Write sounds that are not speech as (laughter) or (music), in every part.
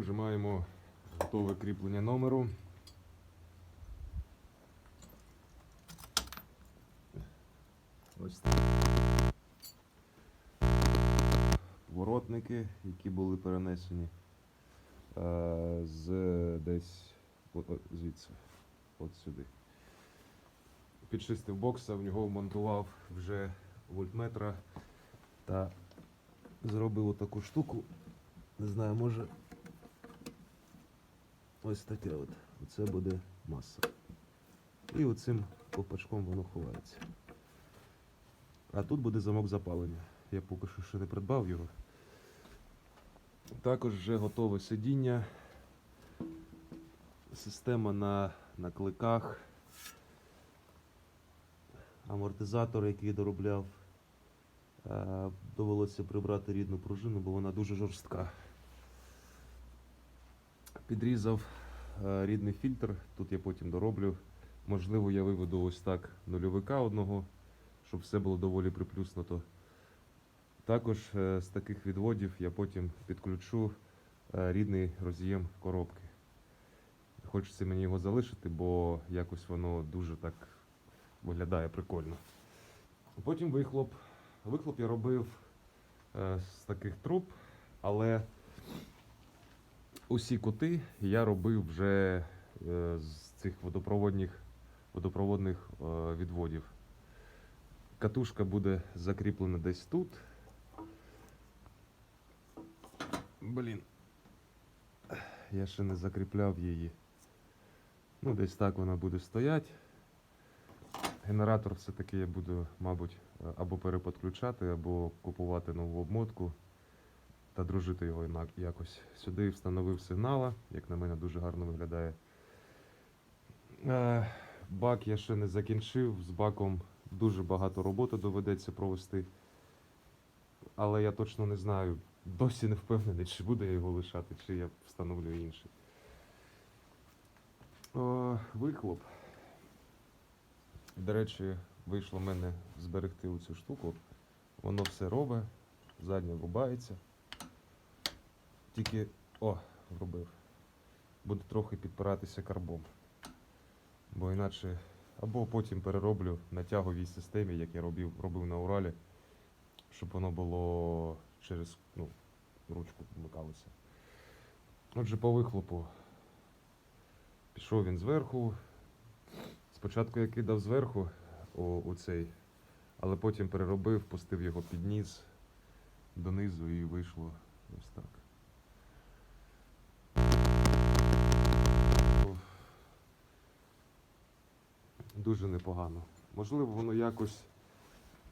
вже маємо готове кріплення номеру. Ось так. Воротники, які були перенесені е, з десь звідси, от сюди. Підчистив бокса, в нього вмонтував вже вольтметра та зробив таку штуку. Не знаю, може. Ось таке от. Оце буде маса. І оцим ковпачком воно ховається. А тут буде замок запалення. Я поки що ще не придбав його. Також вже готове сидіння. Система на, на кликах. Амортизатор, який доробляв. Е, Довелося прибрати рідну пружину, бо вона дуже жорстка. Підрізав е, рідний фільтр, тут я потім дороблю. Можливо, я виведу ось так нульовика одного, щоб все було доволі приплюснуто. Також е, з таких відводів я потім підключу е, рідний роз'єм коробки. Хочеться мені його залишити, бо якось воно дуже так виглядає прикольно. Потім вихлоп. Вихлоп я робив з таких труб, але усі кути я робив вже е, з цих водопроводних, водопроводних е, відводів. Катушка буде закріплена десь тут. Блін. Я ще не закріпляв її. Ну, десь так вона буде стояти. Генератор все-таки я буду, мабуть, або переподключати, або купувати нову обмотку та дружити його якось. Сюди встановив сигнала, як на мене, дуже гарно виглядає. Е, Бак я ще не закінчив. З баком дуже багато роботи доведеться провести. Але я точно не знаю, досі не впевнений, чи буду я його лишати, чи я встановлю інший. О, вихлоп. До речі, вийшло в мене зберегти оцю штуку. Воно все робить, задня рубається. Тільки, о, вробив. Буде трохи підпиратися карбом. Бо іначе або потім перероблю на тяговій системі, як я робив, робив на Уралі, щоб воно було через ну, ручку вмикалося. Отже, по вихлопу пішов він зверху. Спочатку я кидав зверху у, у цей, але потім переробив, пустив його під низ, донизу і вийшло ось так. Дуже непогано. Можливо, воно якось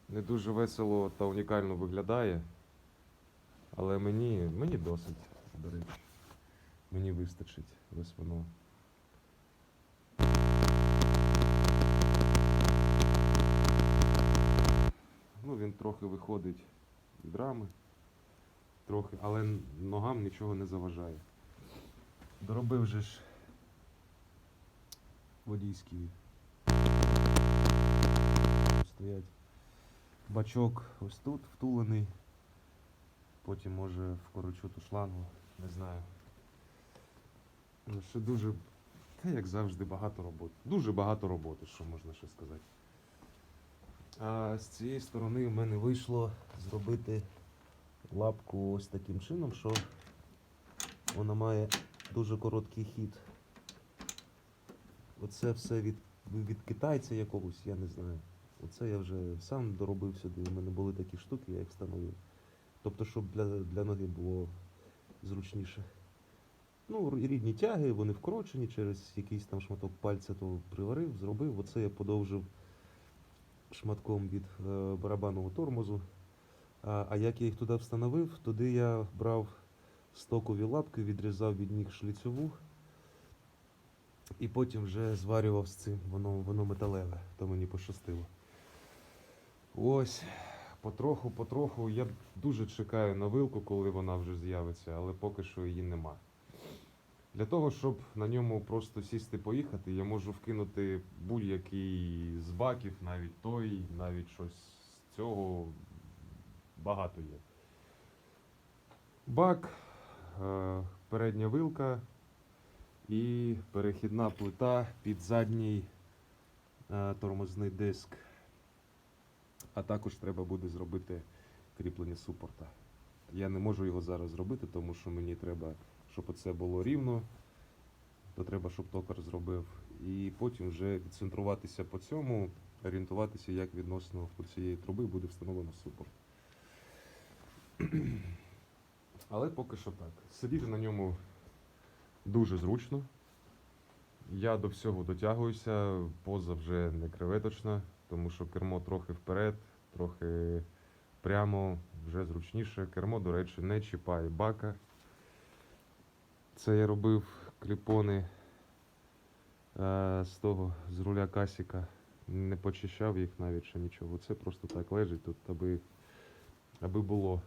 не дуже весело та унікально виглядає, але мені, мені досить, до речі. Мені вистачить. Ось воно. Ну, він трохи виходить від рами, трохи, але ногам нічого не заважає. Доробив же ж водійський. Стоять. Бачок ось тут втулений. Потім може вкорочу ту шлангу, не знаю. Ну, ще дуже, та як завжди, багато роботи. Дуже багато роботи, що можна ще сказати. А з цієї сторони в мене вийшло зробити лапку ось таким чином, що вона має дуже короткий хід. Оце все від, від китайця якогось, я не знаю. Оце я вже сам доробив сюди. У мене були такі штуки, я їх встановив. Тобто, щоб для, для ноги було зручніше. Ну, рідні тяги, вони вкорочені через якийсь там шматок пальця, то приварив, зробив. Оце я подовжив шматком від е, барабанного тормозу. А, а як я їх туди встановив, туди я брав стокові лапки, відрізав від них шліцьову і потім вже зварював з цим, воно, воно металеве, то мені пощастило. Ось, потроху, потроху. Я дуже чекаю на вилку, коли вона вже з'явиться, але поки що її нема. Для того, щоб на ньому просто сісти поїхати, я можу вкинути будь-який з баків, навіть той, навіть щось з цього багато є. Бак, е, передня вилка і перехідна плита під задній е, тормозний диск. А також треба буде зробити кріплення супорта. Я не можу його зараз зробити, тому що мені треба, щоб оце було рівно, то треба, щоб токар зробив. І потім вже відцентруватися по цьому, орієнтуватися, як відносно цієї труби буде встановлено супорт. (clears throat) Але поки що так. Сидіти на ньому дуже зручно. Я до всього дотягуюся, поза вже не креветочна, тому що кермо трохи вперед, трохи прямо, вже зручніше. Кермо, до речі, не чіпає бака. Це я робив кліпони е, з того, з руля касіка. Не почищав їх навіть ще нічого. Це просто так лежить тут, аби, аби було.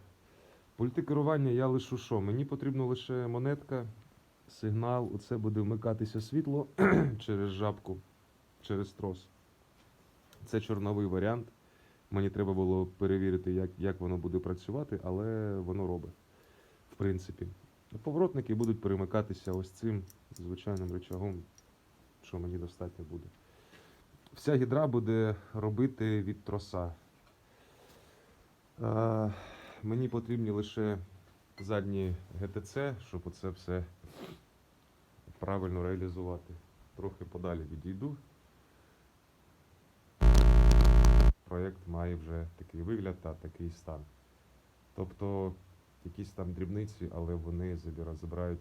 Пульти керування я лишу що? Мені потрібно лише монетка, сигнал. Оце буде вмикатися світло (clears throat) через жабку, через трос. Це чорновий варіант. Мені треба було перевірити, як, як воно буде працювати, але воно робить. В принципі. Поворотники будуть перемикатися ось цим звичайним рычагом, що мені достатньо буде. Вся гідра буде робити від троса. А, мені потрібні лише задні ГТЦ, щоб оце все правильно реалізувати. Трохи подалі відійду. Проєкт має вже такий вигляд та такий стан. Тобто якісь там дрібниці, але вони забирають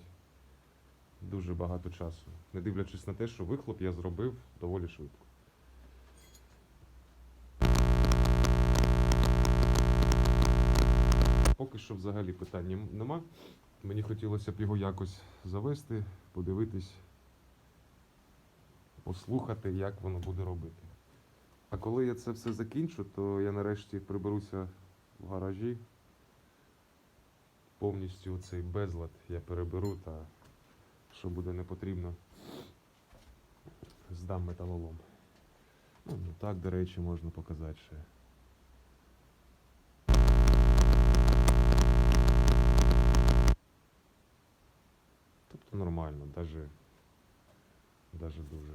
дуже багато часу. Не дивлячись на те, що вихлоп я зробив доволі швидко. Поки що взагалі питань нема. Мені хотілося б його якось завести, подивитись, послухати, як воно буде робити. А коли я це все закінчу, то я нарешті приберуся в гаражі. Повністю цей безлад я переберу та що буде не потрібно, здам металолом. Ну, ну так, до речі, можна показати ще. Тобто нормально, даже дуже.